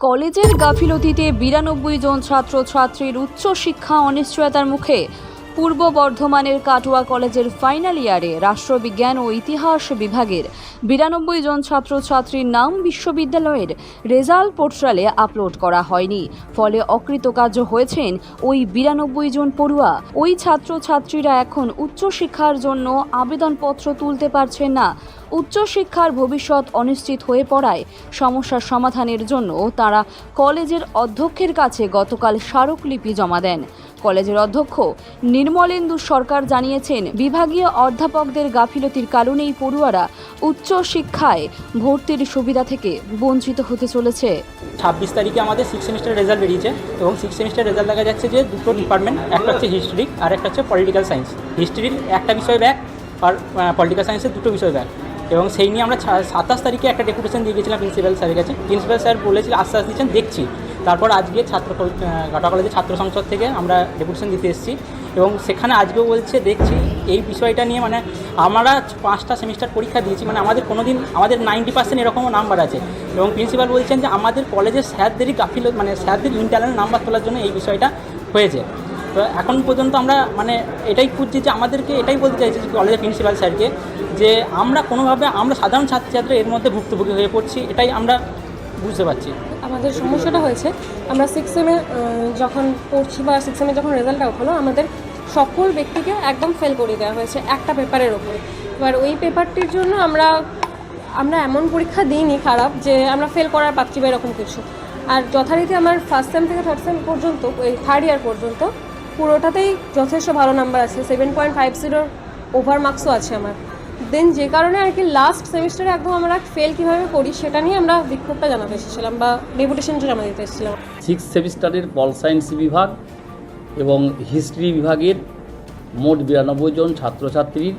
কলেজের গাফিলতিতে বিরানব্বই জন ছাত্রছাত্রীর উচ্চশিক্ষা অনিশ্চয়তার মুখে পূর্ব বর্ধমানের কাটোয়া কলেজের ফাইনাল ইয়ারে রাষ্ট্রবিজ্ঞান ও ইতিহাস বিভাগের বিরানব্বই জন ছাত্রছাত্রীর নাম বিশ্ববিদ্যালয়ের রেজাল্ট পোর্টালে আপলোড করা হয়নি। ফলে অকৃতকার্য হয়েছেন ওই বিরানব্বই জন পড়ুয়া। ওই ছাত্রছাত্রীরা এখন উচ্চশিক্ষার জন্য আবেদনপত্র তুলতে পারছেন না। উচ্চশিক্ষার ভবিষ্যৎ অনিশ্চিত হয়ে পড়ায় সমস্যার সমাধানের জন্য তারা কলেজের অধ্যক্ষের কাছে গতকাল স্মারকলিপি জমা দেন। কলেজের অধ্যক্ষ নির্মলেন্দু সরকার জানিয়েছেন, বিভাগীয় অধ্যাপকদের গাফিলতির কারণেই পড়ুয়ারা উচ্চশিক্ষায় ভর্তির সুবিধা থেকে বঞ্চিত হতে চলেছে। ছাব্বিশ তারিখে আমাদের সিক্স সেমিস্টার রেজাল্ট বেরিয়েছে এবং সিক্স সেমিস্টার রেজাল্ট দেখা যাচ্ছে যে দুটো ডিপার্টমেন্ট একটা হচ্ছে হিস্ট্রি আর একটা হচ্ছে পলিটিক্যাল সায়েন্স হিস্ট্রির একটা বিষয় ব্যাক আর পলিটিক্যাল সায়েন্সের দুটো বিষয় ব্যাক এবং সেই নিয়ে আমরা সাতাশ তারিখে একটা ডেপুটেশন দিয়ে গেছিলাম প্রিন্সিপাল স্যারের কাছে। প্রিন্সিপাল স্যার বলেছিল আশ্বাস দিচ্ছেন দেখছি। তারপর আজকে ছাত্র আহ, কলেজের ছাত্র সংসদ থেকে আমরা ডেপুটেশন দিতে এসেছি এবং সেখানে আজকেও বলছে দেখছি। এই বিষয়টা নিয়ে মানে আমরা পাঁচটা সেমিস্টার পরীক্ষা দিয়েছি মানে আমাদের কোনো দিন আমাদের নাইনটি পার্সেন্ট এরকমও নাম্বার আছে। এবং প্রিন্সিপাল বলছেন যে আমাদের কলেজের স্যারদেরই গাফিল মানে স্যারদের ইন্টারনাল নাম্বার তোলার জন্য এই বিষয়টা হয়েছে। তো এখন পর্যন্ত আমরা মানে এটাই খুঁজছি যে আমাদেরকে এটাই বলতে চাইছি যে কলেজের প্রিন্সিপাল স্যারকে যে আমরা কোনোভাবে আমরা সাধারণ ছাত্রছাত্রী এর মধ্যে ভুক্তভোগী হয়ে পড়ছি, এটাই আমরা বুঝতে পারছি। আমাদের সমস্যাটা হয়েছে, আমরা সিক্স সেমে যখন পড়ছি বা সিক্স সেমে যখন রেজাল্ট আউট হলো আমাদের সকল ব্যক্তিকে একদম ফেল করে দেওয়া হয়েছে একটা পেপারের ওপরে। এবার ওই পেপারটির জন্য আমরা আমরা এমন পরীক্ষা দিইনি খারাপ যে আমরা ফেল করার পাচ্ছি বা এরকম কিছু। আর যথারীতি আমার ফার্স্ট সেম থেকে থার্ড সেম পর্যন্ত, এই থার্ড ইয়ার পর্যন্ত পুরোটাতেই যথেষ্ট ভালো নাম্বার আছে। সেভেন পয়েন্ট ফাইভ জিরোর ওভার মার্কসও আছে আমার। দেন যে কারণে আর কি লাস্ট সেমিস্টারে একদম আমরা ফেল কীভাবে করি সেটা নিয়ে আমরা বিক্ষোভটা জানাতে এসেছিলাম বা ডেপুটেশনটা জমা দিতে এসেছিলাম। সিক্স সেমিস্টারের পল সায়েন্স বিভাগ এবং হিস্ট্রি বিভাগের মোট বিরানব্বই জন ছাত্রছাত্রীর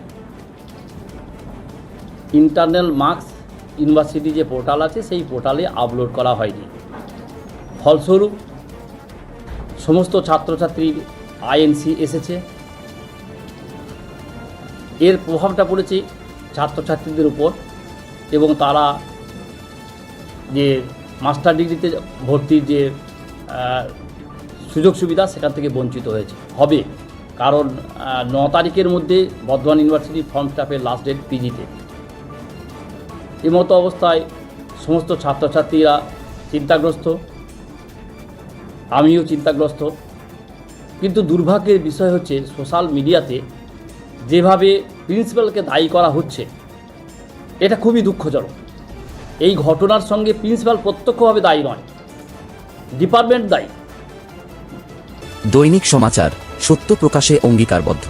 ইন্টারনাল মার্কস ইউনিভার্সিটি যে পোর্টাল আছে, সেই পোর্টালে আপলোড করা হয়নি। ফলস্বরূপ সমস্ত ছাত্রছাত্রীর আইএনসি এসেছে। এর প্রভাবটা পড়েছে ছাত্রছাত্রীদের উপর এবং তারা যে মাস্টার ডিগ্রিতে ভর্তির যে সুযোগ সুবিধা সেখান থেকে বঞ্চিত হয়েছে। হবে, কারণ ন তারিখের মধ্যে বর্ধমান ইউনিভার্সিটি ফর্ম স্টাফের লাস্ট ডেট পিজিতে। এমতো অবস্থায় সমস্ত ছাত্রছাত্রীরা চিন্তাগ্রস্ত। আমিও চিন্তাগ্রস্ত। কিন্তু দুর্ভাগ্যের বিষয় হচ্ছে সোশ্যাল মিডিয়াতে যেভাবে প্রিন্সিপালকে দায়ী করা হচ্ছে, এটা খুবই দুঃখজনক। এই ঘটনার সঙ্গে প্রিন্সিপাল প্রত্যক্ষভাবে দায়ী নয়, ডিপার্টমেন্ট দায়ী। দৈনিক সমাচার, সত্য প্রকাশে অঙ্গীকারবদ্ধ।